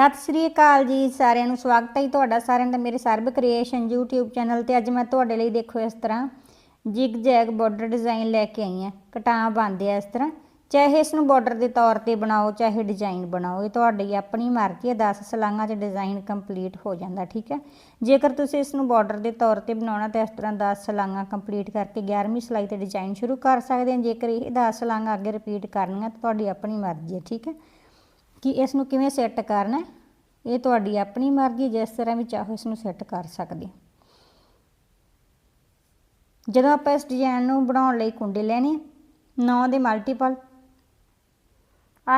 ਸਤਿ ਸ੍ਰੀ ਅਕਾਲ ਜੀ, ਸਾਰਿਆਂ ਨੂੰ ਸਵਾਗਤ ਹੈ ਜੀ ਤੁਹਾਡਾ ਸਾਰਿਆਂ ਦਾ ਮੇਰੇ ਸਰਬ ਕ੍ਰੀਏਸ਼ਨ YouTube ਚੈਨਲ ਤੇ ਅੱਜ ਮੈਂ ਤੁਹਾਡੇ ਲਈ ਦੇਖੋ ਇਸ ਤਰ੍ਹਾਂ ਜਿਗ ਜੈਗ ਬਾਰਡਰ ਡਿਜ਼ਾਈਨ ਲੈ ਕੇ ਆਈ ਹਾਂ। ਕਟਾਂ ਬਣਦੇ ਆ ਇਸ ਤਰ੍ਹਾਂ। ਚਾਹੇ ਇਸ ਨੂੰ ਬਾਰਡਰ ਦੇ ਤੌਰ ਤੇ ਬਣਾਓ, ਚਾਹੇ ਡਿਜ਼ਾਈਨ ਬਣਾਓ, ਇਹ ਤੁਹਾਡੀ ਆਪਣੀ ਮਰਜ਼ੀ ਹੈ 10 ਸਲਾਂਗਾਂ 'ਚ ਡਿਜ਼ਾਈਨ ਕੰਪਲੀਟ ਹੋ ਜਾਂਦਾ, ਠੀਕ ਹੈ? ਜੇਕਰ ਤੁਸੀਂ ਇਸ ਨੂੰ ਬਾਰਡਰ ਦੇ ਤੌਰ ਤੇ ਬਣਾਉਣਾ ਤਾਂ ਇਸ ਤਰ੍ਹਾਂ 10 ਸਲਾਂਗਾਂ ਕੰਪਲੀਟ ਕਰਕੇ 11ਵੀਂ ਸਲਾਈ ਤੇ ਡਿਜ਼ਾਈਨ ਸ਼ੁਰੂ ਕਰ ਸਕਦੇ ਹਾਂ। ਜੇਕਰ ਇਹ 10 ਸਲਾਂਗਾਂ ਅੱਗੇ ਰਿਪੀਟ ਕਰਨੀਆਂ ਤਾਂ ਤੁਹਾਡੀ ਆਪਣੀ ਮਰਜ਼ੀ ਹੈ, ਠੀਕ ਹੈ? ਕਿ ਇਸ ਨੂੰ ਕਿਵੇਂ ਸੈੱਟ ਕਰਨਾ ਇਹ ਤੁਹਾਡੀ ਆਪਣੀ ਮਰਜ਼ੀ ਜਿਸ ਤਰ੍ਹਾਂ ਵੀ ਚਾਹੋ ਇਸ ਨੂੰ ਸੈੱਟ ਕਰ ਸਕਦੇ ਜਦੋਂ ਆਪਾਂ ਇਸ ਡਿਜ਼ਾਈਨ ਨੂੰ ਬਣਾਉਣ ਲਈ ਕੁੰਡੇ ਲੈਣੇ 9 ਦੇ ਮਲਟੀਪਲ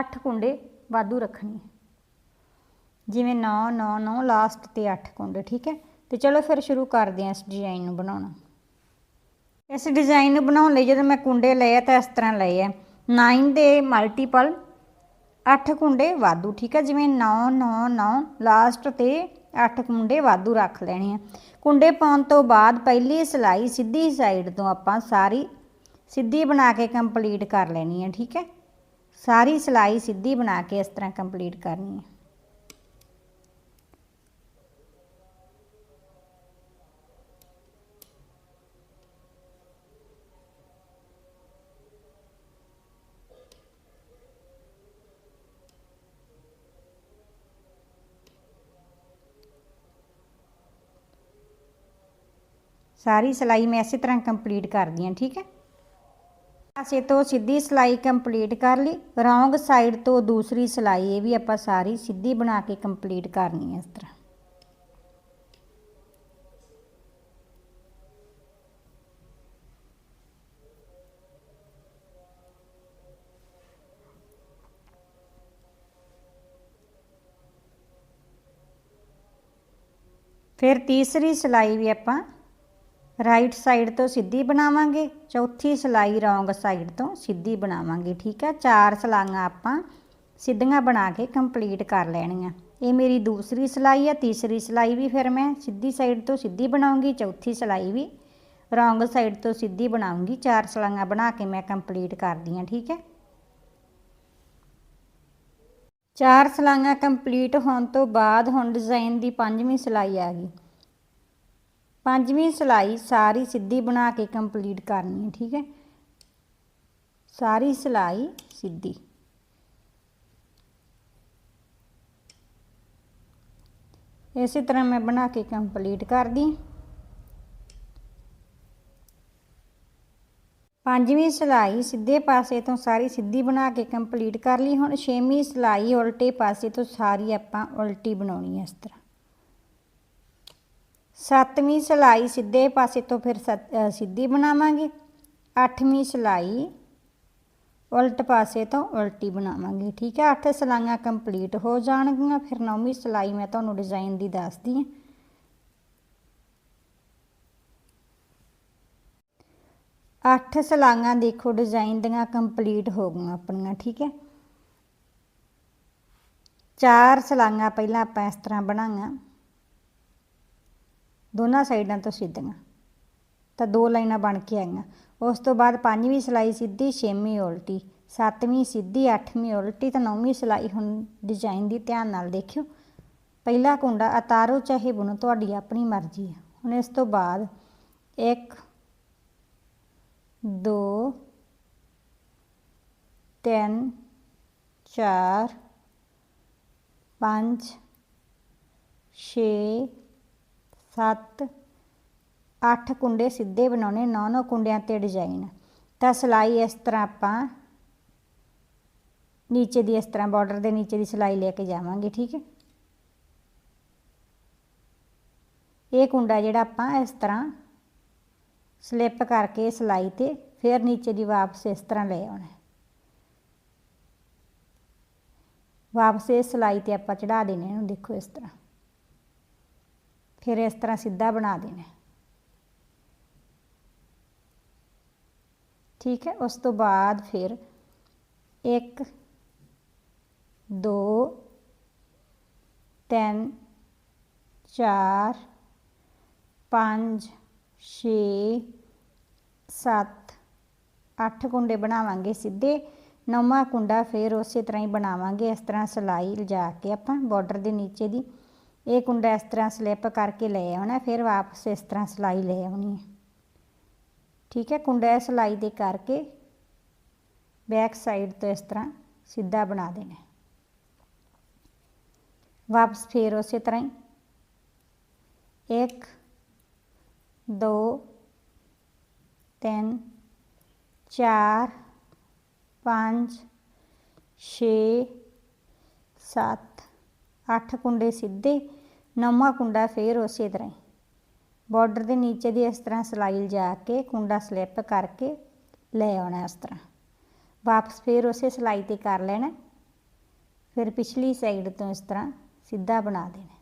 8 ਕੁੰਡੇ ਵਾਧੂ ਰੱਖਣੇ ਜਿਵੇਂ 9 9 9 ਲਾਸਟ ਤੇ 8 ਕੁੰਡੇ, ਠੀਕ ਹੈ? ਤੇ ਚਲੋ ਫਿਰ ਸ਼ੁਰੂ ਕਰਦੇ ਹਾਂ ਇਸ ਡਿਜ਼ਾਈਨ ਨੂੰ ਬਣਾਉਣਾ। ਇਸ ਡਿਜ਼ਾਈਨ ਨੂੰ ਬਣਾਉਣ ਲਈ ਜਦੋਂ ਮੈਂ ਕੁੰਡੇ ਲਏ ਆ ਤਾਂ ਇਸ ਤਰ੍ਹਾਂ ਲਏ ਆ। 9 ਦੇ ਮਲਟੀਪਲ 8 ਕੁੰਡੇ ਵਾਧੂ, ਠੀਕ ਹੈ ਜਿਵੇਂ 9 9 9 ਲਾਸਟ ਤੇ 8 ਕੁੰਡੇ ਵਾਧੂ ਰੱਖ ਲੈਣੇ ਆ। ਕੁੰਡੇ ਪਾਉਣ ਤੋਂ ਬਾਅਦ ਪਹਿਲੀ ਸਿਲਾਈ ਸਿੱਧੀ ਸਾਈਡ ਤੋਂ ਆਪਾਂ ਸਾਰੀ ਸਿੱਧੀ ਬਣਾ ਕੇ ਕੰਪਲੀਟ ਕਰ ਲੈਣੀ ਹੈ ਠੀਕ ਹੈ ਸਾਰੀ ਸਿਲਾਈ ਸਿੱਧੀ ਬਣਾ ਕੇ ਇਸ ਤਰ੍ਹਾਂ ਕੰਪਲੀਟ ਕਰਨੀ ਹੈ ਸਾਰੀ ਸਿਲਾਈ ਮੈਂ ਇਸੇ ਤਰ੍ਹਾਂ ਕੰਪਲੀਟ ਕਰਦੀ ਹਾਂ, ਠੀਕ ਹੈ? ਪਾਸੇ ਤੋਂ ਸਿੱਧੀ ਸਿਲਾਈ ਕੰਪਲੀਟ ਕਰ ਲਈ ਰੌਂਗ ਸਾਈਡ ਤੋਂ ਦੂਸਰੀ ਸਿਲਾਈ, ਇਹ ਵੀ ਆਪਾਂ ਸਾਰੀ ਸਿੱਧੀ ਬਣਾ ਕੇ ਕੰਪਲੀਟ ਕਰਨੀ ਹੈ ਇਸ ਤਰ੍ਹਾਂ। ਫਿਰ ਤੀਸਰੀ ਸਿਲਾਈ ਵੀ ਆਪਾਂ ਰਾਈਟ ਸਾਈਡ ਤੋਂ ਸਿੱਧੀ ਬਣਾਵਾਂਗੇ, ਚੌਥੀ ਸਿਲਾਈ ਰੌਂਗ ਸਾਈਡ ਤੋਂ ਸਿੱਧੀ ਬਣਾਵਾਂਗੇ, ਠੀਕ ਹੈ? ਚਾਰ ਸਲਾਈਆਂ ਆਪਾਂ ਸਿੱਧੀਆਂ ਬਣਾ ਕੇ ਕੰਪਲੀਟ ਕਰ ਲੈਣੀਆਂ। ਇਹ ਮੇਰੀ ਦੂਸਰੀ ਸਿਲਾਈ ਹੈ ਤੀਸਰੀ ਸਿਲਾਈ ਵੀ ਫਿਰ ਮੈਂ ਸਿੱਧੀ ਸਾਈਡ ਤੋਂ ਸਿੱਧੀ ਬਣਾਉਂਗੀ, ਚੌਥੀ ਸਿਲਾਈ ਵੀ ਰੌਂਗ ਸਾਈਡ ਤੋਂ ਸਿੱਧੀ ਬਣਾਉਂਗੀ, ਚਾਰ ਸਲਾਈਆਂ ਬਣਾ ਕੇ ਮੈਂ ਕੰਪਲੀਟ ਕਰਦੀ ਹਾਂ, ਠੀਕ ਹੈ? ਚਾਰ ਸਲਾਈਆਂ ਕੰਪਲੀਟ ਹੋਣ ਤੋਂ ਬਾਅਦ ਹੁਣ ਡਿਜ਼ਾਈਨ ਦੀ ਪੰਜਵੀਂ ਸਿਲਾਈ ਆ ਗਈ। ਪੰਜਵੀਂ ਸਿਲਾਈ ਸਾਰੀ ਸਿੱਧੀ ਬਣਾ ਕੇ ਕੰਪਲੀਟ ਕਰਨੀ ਹੈ, ਠੀਕ ਹੈ? ਸਾਰੀ ਸਿਲਾਈ ਸਿੱਧੀ। ਇਸੇ ਤਰ੍ਹਾਂ ਮੈਂ ਬਣਾ ਕੇ ਕੰਪਲੀਟ ਕਰਦੀ ਪੰਜਵੀਂ ਸਿਲਾਈ ਸਿੱਧੇ ਪਾਸੇ ਤੋਂ ਸਾਰੀ ਸਿੱਧੀ ਬਣਾ ਕੇ ਕੰਪਲੀਟ ਕਰ ਲਈ। ਹੁਣ ਛੇਵੀਂ ਸਿਲਾਈ ਉਲਟੇ ਪਾਸੇ ਤੋਂ ਸਾਰੀ ਆਪਾਂ ਉਲਟੀ ਬਣਾਉਣੀ ਹੈ ਇਸ ਤਰ੍ਹਾਂ। ਸੱਤਵੀਂ ਸਿਲਾਈ ਸਿੱਧੇ ਪਾਸੇ ਤੋਂ ਫਿਰ ਸੱਤ- ਸਿੱਧੀ ਬਣਾਵਾਂਗੇ। ਅੱਠਵੀਂ ਸਿਲਾਈ ਉਲਟ ਪਾਸੇ ਤੋਂ ਉਲਟੀ ਬਣਾਵਾਂਗੇ, ਠੀਕ ਹੈ? ਅੱਠ ਸਿਲਾਈਆਂ ਕੰਪਲੀਟ ਹੋ ਜਾਣਗੀਆਂ, ਫਿਰ ਨੌਵੀਂ ਸਿਲਾਈ ਮੈਂ ਤੁਹਾਨੂੰ ਡਿਜ਼ਾਈਨ ਦੀ ਦੱਸਦੀ ਹਾਂ। ਅੱਠ ਸਲਾਈਆਂ ਦੇਖੋ, ਡਿਜ਼ਾਈਨ ਦੀਆਂ ਕੰਪਲੀਟ ਹੋ ਗਈਆਂ ਆਪਣੀਆਂ, ਠੀਕ ਹੈ? ਚਾਰ ਸਲਾਈਆਂ ਪਹਿਲਾਂ ਆਪਾਂ ਇਸ ਤਰ੍ਹਾਂ ਬਣਾਈਆਂ। ਦੋਨਾਂ ਸਾਈਡਾਂ ਤੋਂ ਸਿੱਧੀਆਂ। ਤਾਂ ਦੋ ਲਾਈਨਾਂ ਬਣ ਕੇ ਆਈਆਂ। ਉਸ ਤੋਂ ਬਾਅਦ ਪੰਜਵੀਂ ਸਿਲਾਈ ਸਿੱਧੀ, ਛੇਵੀਂ ਉਲਟੀ, ਸੱਤਵੀਂ ਸਿੱਧੀ, ਅੱਠਵੀਂ ਉਲਟੀ ਤਾਂ ਨੌਵੀਂ ਸਿਲਾਈ ਹੁਣ ਡਿਜ਼ਾਈਨ ਦੀ ਧਿਆਨ ਨਾਲ ਦੇਖਿਓ। ਪਹਿਲਾ ਕੁੰਡਾ ਉਤਾਰੋ ਚਾਹੇ ਬੁਣੋ, ਤੁਹਾਡੀ ਆਪਣੀ ਮਰਜ਼ੀ ਹੈ ਹੁਣ ਇਸ ਤੋਂ ਬਾਅਦ ਇੱਕ, ਦੋ, ਤਿੰਨ, ਚਾਰ, ਪੰਜ, ਛੇ ਸੱਤ, ਅੱਠ ਕੁੰਡੇ ਸਿੱਧੇ ਬਣਾਉਣੇ, ਨੌ ਨੌ ਕੁੰਡਿਆਂ ਤੇ ਡਿਜ਼ਾਈਨ। ਤਾਂ ਸਿਲਾਈ ਇਸ ਤਰ੍ਹਾਂ ਆਪਾਂ ਨੀਚੇ ਦੀ ਇਸ ਤਰ੍ਹਾਂ ਬਾਰਡਰ ਦੇ ਨੀਚੇ ਦੀ ਸਿਲਾਈ ਲੈ ਕੇ ਜਾਵਾਂਗੇ, ਠੀਕ ਹੈ? ਇਹ ਕੁੰਡਾ ਜਿਹੜਾ ਆਪਾਂ ਇਸ ਤਰ੍ਹਾਂ ਸਲਿੱਪ ਕਰਕੇ ਸਿਲਾਈ ਤੇ ਫਿਰ ਨੀਚੇ ਦੀ ਵਾਪਸ ਇਸ ਤਰ੍ਹਾਂ ਲੈ ਆਉਣਾ ਵਾਪਸ ਇਹ ਸਿਲਾਈ ਤੇ ਆਪਾਂ ਚੜਾ ਦੇਣੇ ਇਹਨੂੰ ਦੇਖੋ ਇਸ ਤਰ੍ਹਾਂ। ਫਿਰ ਇਸ ਤਰ੍ਹਾਂ ਸਿੱਧਾ ਬਣਾ ਦੇਣਾ। ਠੀਕ ਹੈ, ਉਸ ਤੋਂ ਬਾਅਦ ਫਿਰ 1 2 3 4 5 6 7 8 ਕੁੰਡੇ ਬਣਾਵਾਂਗੇ ਸਿੱਧੇ। ਨੌਵਾਂ ਕੁੰਡਾ ਫਿਰ ਉਸੇ ਤਰ੍ਹਾਂ ਹੀ ਬਣਾਵਾਂਗੇ, ਇਸ ਤਰ੍ਹਾਂ ਸਲਾਈ ਲਿਜਾ ਕੇ ਆਪਾਂ ਬਾਰਡਰ ਦੇ ਨੀਚੇ ਦੀ ਇਹ ਕੁੰਡਾ ਇਸ ਤਰ੍ਹਾਂ ਸਲਿੱਪ ਕਰਕੇ ਲੈ ਆਉਣਾ ਫਿਰ ਵਾਪਸ ਇਸ ਤਰ੍ਹਾਂ ਸਲਾਈ ਲੈ ਆਉਣੀ ਹੈ ਠੀਕ ਹੈ, ਕੁੰਡਾ ਸਲਾਈ ਦੇ ਕਰਕੇ ਬੈਕ ਸਾਈਡ ਤੋਂ ਇਸ ਤਰ੍ਹਾਂ ਸਿੱਧਾ ਬਣਾ ਦੇਣਾ। ਵਾਪਸ ਫੇਰ ਉਸੇ ਤਰ੍ਹਾਂ ਹੀ। 1 2 3 4 5 6 7 8 ਕੁੰਡੇ ਸਿੱਧੇ, ਨੌਵਾਂ ਕੁੰਡਾ ਫੇਰ ਉਸੇ ਤਰ੍ਹਾਂ ਹੀ। ਬਾਰਡਰ ਦੇ ਨੀਚੇ ਦੀ ਇਸ ਤਰ੍ਹਾਂ ਸਲਾਈ ਲਿਜਾ ਕੇ, ਕੁੰਡਾ ਸਲਿੱਪ ਕਰਕੇ ਲੈ ਆਉਣਾ ਇਸ ਤਰ੍ਹਾਂ। ਵਾਪਸ ਫੇਰ ਉਸੇ ਸਲਾਈ ਤੇ ਕਰ ਲੈਣਾ। ਫਿਰ ਪਿਛਲੀ ਸਾਈਡ ਤੋਂ ਇਸ ਤਰ੍ਹਾਂ ਸਿੱਧਾ ਬਣਾ ਦੇਣਾ।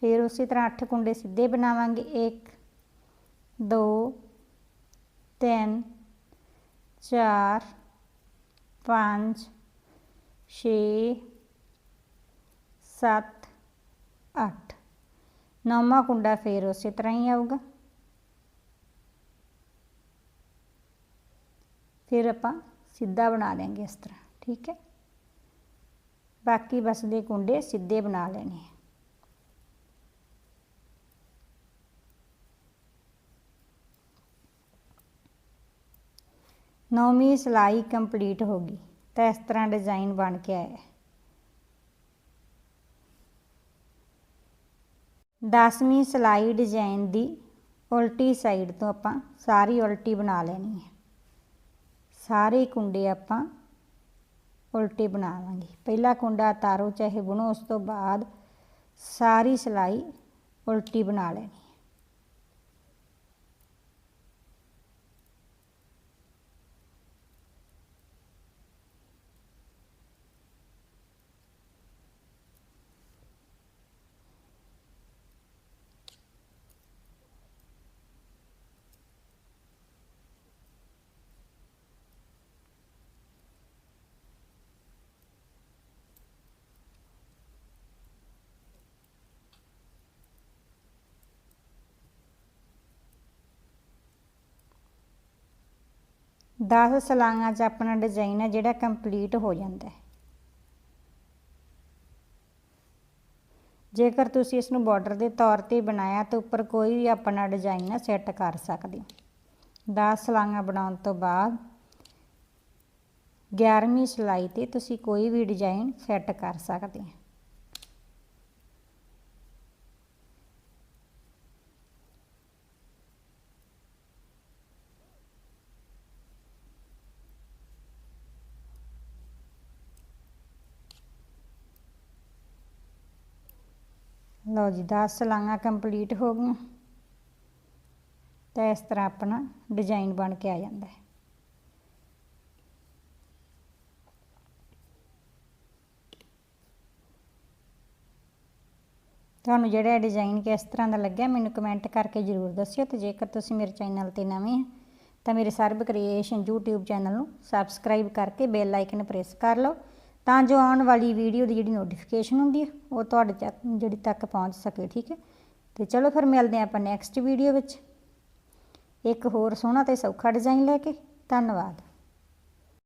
ਫਿਰ ਉਸੇ ਤਰ੍ਹਾਂ 8 ਕੁੰਡੇ ਸਿੱਧੇ ਬਣਾਵਾਂਗੇ। 1 2 3 4 5 6 7 8 ਨੌਵਾਂ ਕੁੰਡਾ ਫੇਰ ਉਸੇ ਤਰ੍ਹਾਂ ਹੀ ਆਊਗਾ। ਫਿਰ ਆਪਾਂ ਸਿੱਧਾ ਬਣਾ ਲੈਂਗੇ ਇਸ ਤਰ੍ਹਾਂ, ਠੀਕ ਹੈ? ਬਾਕੀ ਬਸ ਦੇ ਕੁੰਡੇ ਸਿੱਧੇ ਬਣਾ ਲੈਣੇ ਆ। ਨੌਵੀਂ ਸਿਲਾਈ ਕੰਪਲੀਟ ਹੋ ਗਈ। ਤਾਂ ਇਸ ਤਰ੍ਹਾਂ ਡਿਜ਼ਾਈਨ ਬਣ ਕੇ ਆਇਆ ਦਸਵੀਂ ਸਿਲਾਈ ਡਿਜ਼ਾਈਨ ਦੀ ਉਲਟੀ ਸਾਈਡ ਤੋਂ ਆਪਾਂ ਸਾਰੀ ਉਲਟੀ ਬਣਾ ਲੈਣੀ ਹੈ। ਸਾਰੇ ਕੁੰਡੇ ਆਪਾਂ ਉਲਟੇ ਬਣਾਵਾਂਗੇ ਪਹਿਲਾ ਕੁੰਡਾ ਤਾਰੋ ਚਾਹੇ ਬੁਣੋ, ਉਸ ਤੋਂ ਬਾਅਦ ਸਾਰੀ ਸਿਲਾਈ ਉਲਟੀ ਬਣਾ ਲੈਣੀ ਹੈ ਦਸ ਸਲਾਈਆਂ 'ਚ ਆਪਣਾ ਡਿਜ਼ਾਈਨ ਹੈ ਜਿਹੜਾ ਕੰਪਲੀਟ ਹੋ ਜਾਂਦਾ ਹੈ। ਜੇਕਰ ਤੁਸੀਂ ਇਸ ਨੂੰ ਬਾਰਡਰ ਦੇ ਤੌਰ ਤੇ ਬਣਾਇਆ ਤਾਂ ਉੱਪਰ ਕੋਈ ਵੀ ਆਪਣਾ ਡਿਜ਼ਾਈਨ ਹੈ ਸੈੱਟ ਕਰ ਸਕਦੇ ਹੋ। 10 ਸਲਾਈਆਂ ਬਣਾਉਣ ਤੋਂ ਬਾਅਦ 11ਵੀਂ ਸਲਾਈ ਤੇ ਤੁਸੀਂ ਕੋਈ ਵੀ ਡਿਜ਼ਾਈਨ ਸੈੱਟ ਕਰ ਸਕਦੇ ਹੋ। ਲਓ ਜੀ 10 ਸਲਾਈਆਂ ਕੰਪਲੀਟ ਹੋ ਗਈਆਂ। ਤਾਂ ਇਸ ਤਰ੍ਹਾਂ ਆਪਣਾ ਡਿਜ਼ਾਈਨ ਬਣ ਕੇ ਆ ਜਾਂਦਾ ਹੈ। ਤੁਹਾਨੂੰ ਜਿਹੜਾ ਡਿਜ਼ਾਈਨ ਕਿਸ ਤਰ੍ਹਾਂ ਦਾ ਲੱਗਿਆ ਮੈਨੂੰ ਕਮੈਂਟ ਕਰਕੇ ਜ਼ਰੂਰ ਦੱਸਿਓ ਤੇ ਜੇਕਰ ਤੁਸੀਂ ਮੇਰੇ ਚੈਨਲ ਤੇ ਨਵੇਂ ਹੋ, ਤਾਂ ਮੇਰੇ ਸਰਬ ਕ੍ਰੀਏਸ਼ਨ YouTube ਚੈਨਲ ਨੂੰ ਸਬਸਕ੍ਰਾਈਬ ਕਰਕੇ ਬੈਲ ਆਈਕਨ ਪ੍ਰੈਸ ਕਰ ਲਓ। ਤਾਂ ਜੋ ਆਉਣ ਵਾਲੀ ਵੀਡੀਓ ਦੀ ਜਿਹੜੀ ਨੋਟੀਫਿਕੇਸ਼ਨ ਹੁੰਦੀ ਹੈ ਉਹ ਤੁਹਾਡੇ ਤੱਕ, ਜਿਹੜੀ ਤੱਕ ਪਹੁੰਚ ਸਕੇ, ਠੀਕ ਹੈ? ਤੇ ਚਲੋ ਫਿਰ ਮਿਲਦੇ ਆਪਾਂ ਨੈਕਸਟ ਵੀਡੀਓ ਵਿੱਚ। ਇੱਕ ਹੋਰ ਸੋਹਣਾ ਤੇ ਸੌਖਾ ਡਿਜ਼ਾਈਨ ਲੈ ਕੇ। ਧੰਨਵਾਦ।